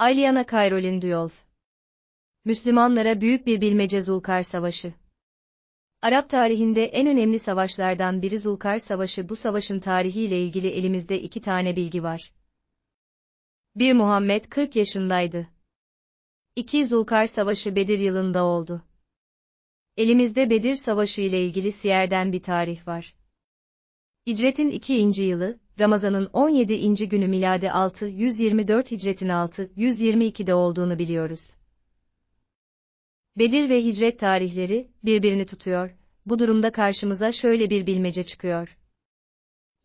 Ailiana Caroline Duyolf Müslümanlara büyük bir bilmece Zulkar Savaşı Arap tarihinde en önemli savaşlardan biri Zulkar Savaşı bu savaşın tarihiyle ilgili elimizde iki tane bilgi var. 1 Muhammed 40 yaşındaydı. 2 Zulkar Savaşı Bedir yılında oldu. Elimizde Bedir Savaşı ile ilgili Siyer'den bir tarih var. Hicretin 2. yılı, Ramazan'ın 17. günü miladi 624 Hicretin 622'de olduğunu biliyoruz. Bedir ve hicret tarihleri birbirini tutuyor. Bu durumda karşımıza şöyle bir bilmece çıkıyor.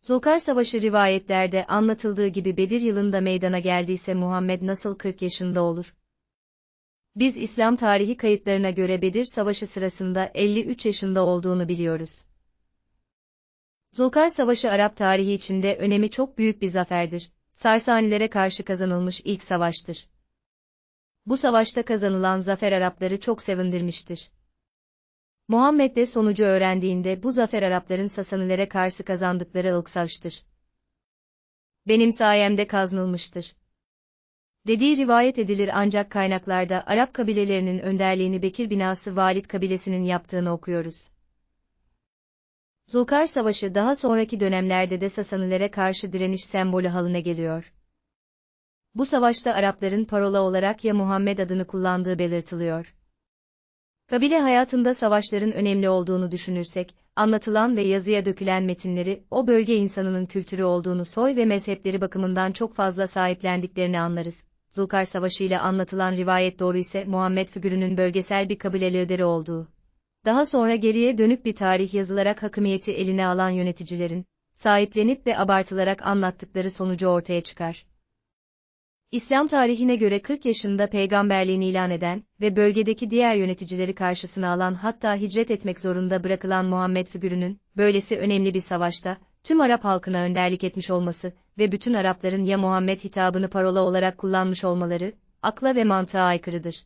Zulkar Savaşı rivayetlerde anlatıldığı gibi Bedir yılında meydana geldiyse Muhammed nasıl 40 yaşında olur? Biz İslam tarihi kayıtlarına göre Bedir Savaşı sırasında 53 yaşında olduğunu biliyoruz. Zulkar Savaşı Arap tarihi içinde önemi çok büyük bir zaferdir. Sarsanilere karşı kazanılmış ilk savaştır. Bu savaşta kazanılan zafer Arapları çok sevindirmiştir. Muhammed de sonucu öğrendiğinde bu zafer Arapların Sasanilere karşı kazandıkları ılk savaştır. Benim sayemde kazanılmıştır. Dediği rivayet edilir ancak kaynaklarda Arap kabilelerinin önderliğini Bekir binası Valid kabilesinin yaptığını okuyoruz. Zulkar Savaşı daha sonraki dönemlerde de Sasanilere karşı direniş sembolü haline geliyor. Bu savaşta Arapların parola olarak ya Muhammed adını kullandığı belirtiliyor. Kabile hayatında savaşların önemli olduğunu düşünürsek, anlatılan ve yazıya dökülen metinleri, o bölge insanının kültürü olduğunu soy ve mezhepleri bakımından çok fazla sahiplendiklerini anlarız. Zulkar Savaşı ile anlatılan rivayet doğru ise Muhammed figürünün bölgesel bir kabile lideri olduğu. Daha sonra geriye dönük bir tarih yazılarak hakimiyeti eline alan yöneticilerin, sahiplenip ve abartılarak anlattıkları sonucu ortaya çıkar. İslam tarihine göre 40 yaşında peygamberliğini ilan eden ve bölgedeki diğer yöneticileri karşısına alan hatta hicret etmek zorunda bırakılan Muhammed figürünün, böylesi önemli bir savaşta, tüm Arap halkına önderlik etmiş olması ve bütün Arapların ya Muhammed hitabını parola olarak kullanmış olmaları, akla ve mantığa aykırıdır.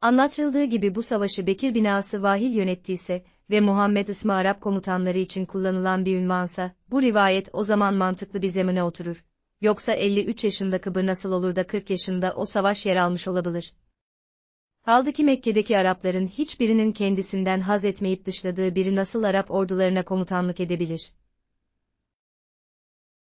Anlatıldığı gibi bu savaşı Bekir binası Vahil yönettiyse ve Muhammed ismi Arap komutanları için kullanılan bir ünvansa, bu rivayet o zaman mantıklı bir zemine oturur. Yoksa 53 yaşında Kıbır nasıl olur da 40 yaşında o savaş yer almış olabilir? Kaldı ki Mekke'deki Arapların hiçbirinin kendisinden haz etmeyip dışladığı biri nasıl Arap ordularına komutanlık edebilir?